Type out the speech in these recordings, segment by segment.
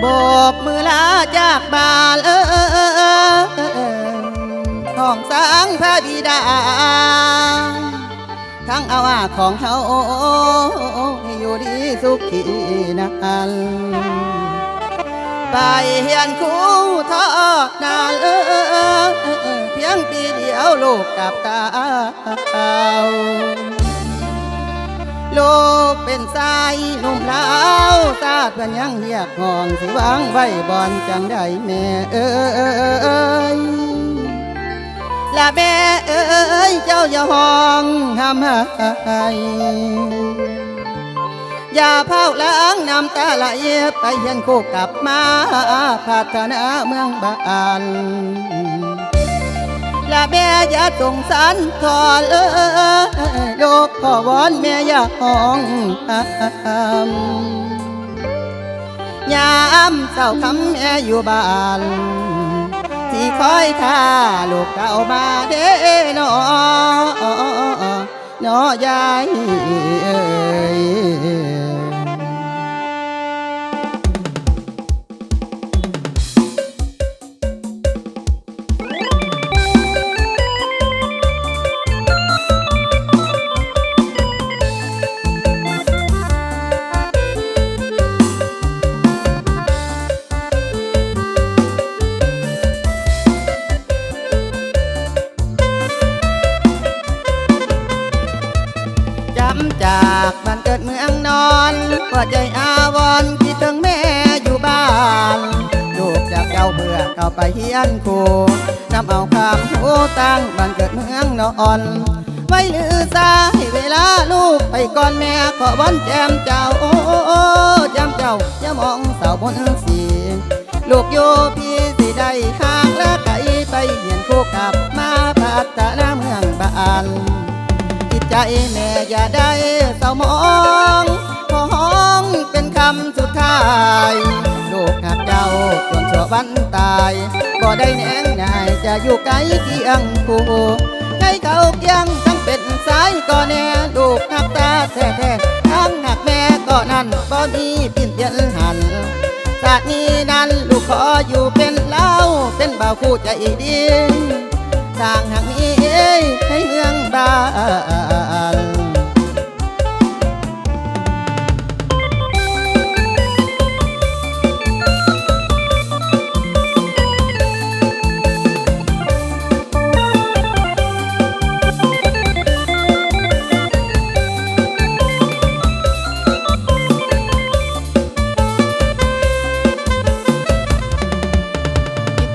โบกมือลาจากบ้านเออของสังพระบิดา ทั้งอาวาของเขาให้อยู่ดีสุขีนันไปเฮียนคู่ทอดนานเออเพียงปีเดียวลูกกลับตาลูก เป็นสายหนุ่มลาวซาดเพื่อนยังเรียกห้องสิวางไว้บอนจังได้แม่เอ้ยและแม่เอ้ยเจ้าอย่าห้องห้ามให้อย่าเผาล้างน้ำตาไหลไปเห็นคู่กลับมาพัฒนาเมืองบ้าน และแม่อย่าสงสารทอเลยลูกขอวอนแม่อย่าห้องยามเศร้าคำแม่อยู่บ้านที่คอยท่าลูกเก่ามาเด้นอนอยายเอ้ย อนหัวใจอาวรคิดถึงแม่อยู่บ้านลูกจากเจ้าเบื่อเข้าไปเฮียนครูนำเอาคำหูตั้งบ้านเกิดเมืองนอน ไว้ลือซาให้เวลาลูกไปก่อนแม่ขอบอนแจมเจ้าโอ้โอ้จำเจ้าอย่ามองเสาบนสีลูกโยพี่สิได้ห่างละไกลไปเหียนคู่กับมาพัฒนาเมืองบ้านจิตใจแม่อย่าได้เศร้ามองำสุดท้าย ลูกหักเจ้าจนชั่ววันตาย บ่ได้แหนงนายจะอยู่ไกลเคียงคู่ให้เขาเคียงทั้งเป็นสายก็แน่ ลูกหักตาแท้ๆทั้งหักแม่ก็นั่นบ่มีปิ่นเตียนหันชาตินี้นั้นลูกขออยู่เป็นเล่าเป็นบ่าวคู่ใจดีสร้างหักนี้ให้เมืองบาน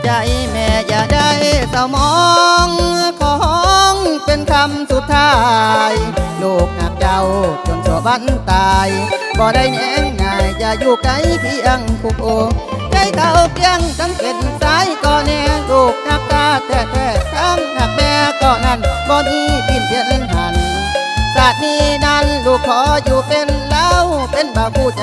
ใจแม่อย่าได้เศร้ามองของเป็นคำสุดท้าย ลูกหักเจ้าจนชั่ววันตายบ่ได้แหนงง่ายจะอยู่ไกลเพียงคู่ใจเขาเพียงทั้งเป็นสายก็แน่ลูกหักตาแท้แท้ทั้งหักแม่ก็นั่นบ่มีปิ่นเพียนหันศาสตร์นี้นั้นลูกขออยู่เป็นเล่าเป็นบ่าวผู้ใจ